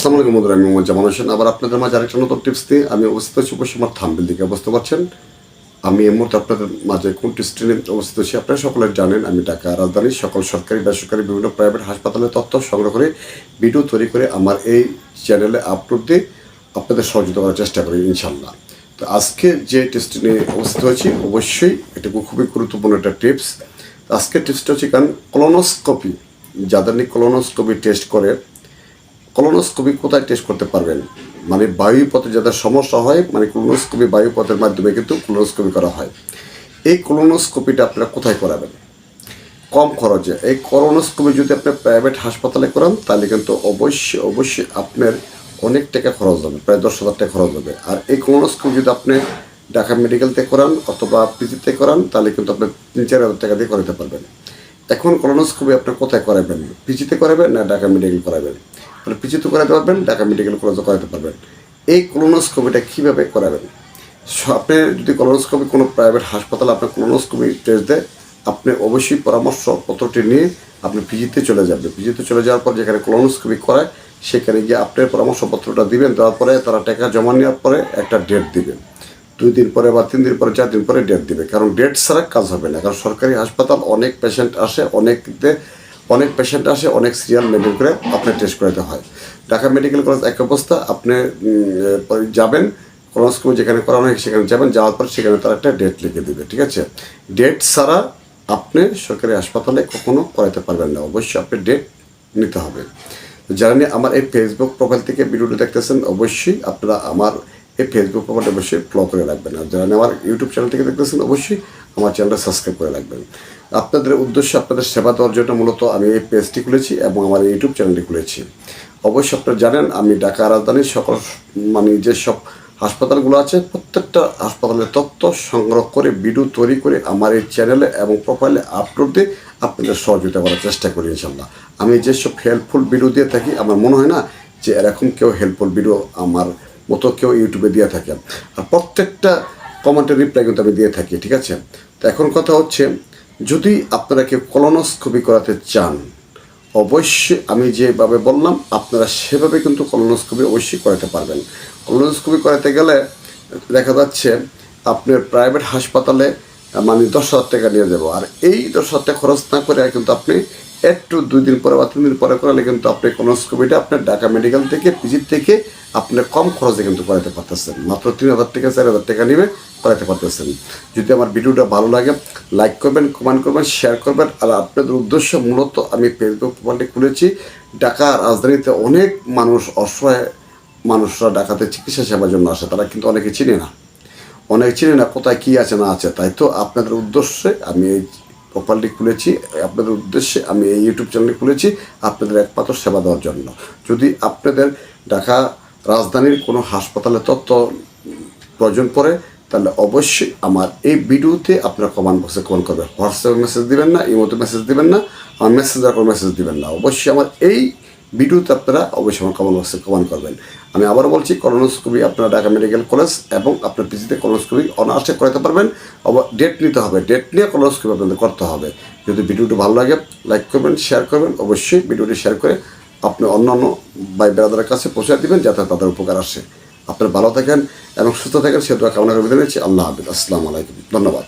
আসসালামু আলাইকুম বন্ধুরা, আমি মোহাম্মদ জামান হোসেন। আবার আপনাদের মাঝে আরেকটা নতুন টিপস দিয়ে আমি অবস্থিত আছি আমার থাম্বিল দিকে। বুঝতে পারছেন? আমি এই মুহূর্তে আপনাদের মাঝে কোনটি স্ট্রিনে অবস্থিত আছি আপনারা সকলে জানেন, আমি ঢাকা রাজধানীর সকল সরকারি, বেসরকারি, বিভিন্ন প্রাইভেট হাসপাতালের তথ্য সংগ্রহ করে ভিডিও তৈরি করে আমার এই চ্যানেলে আপলোড দিয়ে আপনাদের সহযোগিতা করার চেষ্টা করি ইনশাল্লাহ তো আজকে যে টেস্ট নিয়ে অবস্থিত হয়েছি অবশ্যই এটা খুবই গুরুত্বপূর্ণ একটা টিপস আজকের টিপসটা হচ্ছে কারণ কলোনোস্কোপি যাদের নিয়ে কলোনোস্কোপি টেস্ট করে কলোনোস্কোপি কোথায় টেস্ট করতে পারবেন? মানে বায়ুপথে যাদের সমস্যা হয় মানে কলোনোস্কোপি বায়ুপথের মাধ্যমে কিন্তু কলোনোস্কোপি করা হয়। এই কলোনোস্কোপিটা আপনারা কোথায় করাবেন? কম খরচে। এই কলোনোস্কোপি যদি আপনি প্রাইভেট হাসপাতালে করান, তাহলে কিন্তু অবশ্যই অবশ্যই আপনার অনেক টাকা খরচ হবে, প্রায় দশ হাজার টাকা খরচ হবে। আর এই কলোনোস্কোপি যদি আপনি ঢাকা মেডিকেলতে করান অথবা পিজিতে করান, তাহলে কিন্তু আপনি তিন, চার হাজার টাকা দিয়ে করাতে পারবেন। এখন কলোনোস্কোপি আপনি কোথায় করাবেন? পিজিতে করাবেন না ঢাকা মেডিকেল করাবেন? তাহলে পিজিতে করাতে পারবেন, ঢাকা মেডিকেল কলেজে করাতে পারবেন। এই কলোনোস্কোপিটা কীভাবে করাবেন? আপনি যদি কলোনোস্কোপি কোনো প্রাইভেট হাসপাতালে আপনার কলোনোস্কোপি টেস্ট দেয়, আপনি অবশ্যই পরামর্শ পত্রটি নিয়ে আপনি পিজিতে চলে যাবেন। পিজিতে চলে যাওয়ার পর যেখানে কলোনোস্কোপি করায়, সেখানে গিয়ে আপনার পরামর্শপত্রটা দিবেন, দেওয়ার পরে তারা টাকা জমা নেওয়ার পরে একটা ডেট দিবেন। দুই দিন পরে বা তিন দিন পরে, চার দিন পরে ডেট দিবে কারণ ডেট ছাড়া কাজ হবে না। কারণ সরকারি হাসপাতাল অনেক পেশেন্ট আসে অনেক অনেক পেশেন্ট আসে, অনেক সিরিয়াল মেনটেন করে আপনার টেস্ট করাতে হয়। ঢাকা মেডিকেল কলেজ এক অবস্থা, আপনি যাবেন কলোনোস্কোপি যেখানে করানো হয় সেখানে যাবেন, যাওয়ার পর সেখানে তারা একটা ডেট লিখে দেবে, ঠিক আছে? ডেট ছাড়া আপনি সরকারি হাসপাতালে কখনো করাতে পারবেন না, অবশ্যই আপনি ডেট নিতে হবে। যারা নিয়ে আমার এই ফেসবুক প্রোফাইল থেকে ভিডিওটি দেখতেছেন, অবশ্যই আপনারা আমার এই ফেসবুক প্রোফাইলটা অবশ্যই ফলো করে রাখবেন। আর যারা আমার ইউটিউব চ্যানেল থেকে দেখতেছেন, অবশ্যই আমার চ্যানেলটা সাবস্ক্রাইব করে রাখবেন। আপনাদের উদ্দেশ্যে আপনাদের সেবা দেওয়ার জন্য মূলত আমি এই পেজটি খুলেছি এবং আমার ইউটিউব চ্যানেলটি খুলেছি। অবশ্যই আপনারা জানেন, আমি ঢাকা রাজধানীর সকল মানে যেসব হাসপাতালগুলো আছে, প্রত্যেকটা হাসপাতালের তথ্য সংগ্রহ করে ভিডিও তৈরি করে আমার এই চ্যানেলে এবং প্রোফাইলে আপলোড দিয়ে আপনাদের সহযোগিতা করার চেষ্টা করি ইনশাল্লাহ আমি যেসব হেল্পফুল ভিডিও দিয়ে থাকি, আমার মনে হয় না যে এরকম কেউ হেল্পফুল ভিডিও আমার মতো কেউ ইউটিউবে দিয়ে থাকে। আর প্রত্যেকটা কমেন্টের রিপ্লাই কিন্তু আমি দিয়ে থাকি, ঠিক আছে? তো এখন কথা হচ্ছে যদি আপনারা কেউ কলোনোস্কোপি করাতে চান, অবশ্যই আমি যেভাবে বললাম, আপনারা সেভাবে কিন্তু কলনস্কোপি অবশ্যই করাতে পারবেন। কলনস্কোপি করাতে গেলে দেখা যাচ্ছে আপনার প্রাইভেট হাসপাতালে মানে দশ হাজার টাকা নিয়ে দেবো আর এই দশ হাজার টাকা খরচ না করে কিন্তু আপনি একটু দুই দিন পরে বা তিন দিন পরে করালে কিন্তু আপনি কলোনোস্কোপিটা আপনার ঢাকা মেডিকেল থেকে পিজির থেকে আপনি কম খরচে কিন্তু করাতে পারতেছেন। মাত্র তিন হাজার টাকা চার হাজার টাকা নিবে করাতে পারতেছেন। যদি আমার ভিডিওটা ভালো লাগে লাইক করবেন কমেন্ট করবেন শেয়ার করবেন, আর আপনাদের উদ্দেশ্য মূলত আমি ফেসবুক প্রোফাইলটি খুলেছি। ঢাকা রাজধানীতে অনেক মানুষ অসহায় মানুষরা ঢাকাতে চিকিৎসা সেবার জন্য আসে, তারা কিন্তু অনেকে চিনে না। অনেকে চিনে না কোথায় কী আছে না আছে, তাই তো আপনাদের উদ্দেশ্যে আমি এই প্রোফাইলটি খুলেছি, আপনাদের উদ্দেশ্যে আমি এই ইউটিউব চ্যানেলটি খুলেছি, আপনাদের একমাত্র সেবা দেওয়ার জন্য। যদি আপনাদের ঢাকা রাজধানীর কোনো হাসপাতালে তথ্য প্রয়োজন পড়ে, তাহলে অবশ্যই আমার এই ভিডিওতে আপনারা কমেন্ট বক্সে কমেন্ট করবেন। হোয়াটসঅ্যাপে মেসেজ দিবেন না, ইমোতে মেসেজ দিবেন না, আমার মেসেঞ্জার কোনো মেসেজ দিবেন না। অবশ্যই আমার এই ভিডিওতে আপনারা অবশ্যই আমার কমেন্ট বক্সে কমেন্ট করবেন। আমি আবারও বলছি কলোনোস্কোপি আপনারা ঢাকা মেডিকেল কলেজ এবং আপনার পিজিতে কলোনোস্কোপি অনার্সে করাতে পারবেন। আবার ডেট নিতে হবে। ডেট নিয়ে কলোনোস্কোপি আপনাদের করতে হবে। যদি ভিডিওটি ভালো লাগে লাইক করবেন শেয়ার করবেন, অবশ্যই ভিডিওটি শেয়ার করে আপনি অন্য অন্য ভাই বেড়াদারের কাছে পৌঁছে দিবেন, যাতে তাদের উপকার আসে। আপনারা ভালো থাকেন এবং সুস্থ থাকেন, সে কামনা করে নিচ্ছি। আল্লাহ হাফিজ। আসসালামু আলাইকুম। ধন্যবাদ।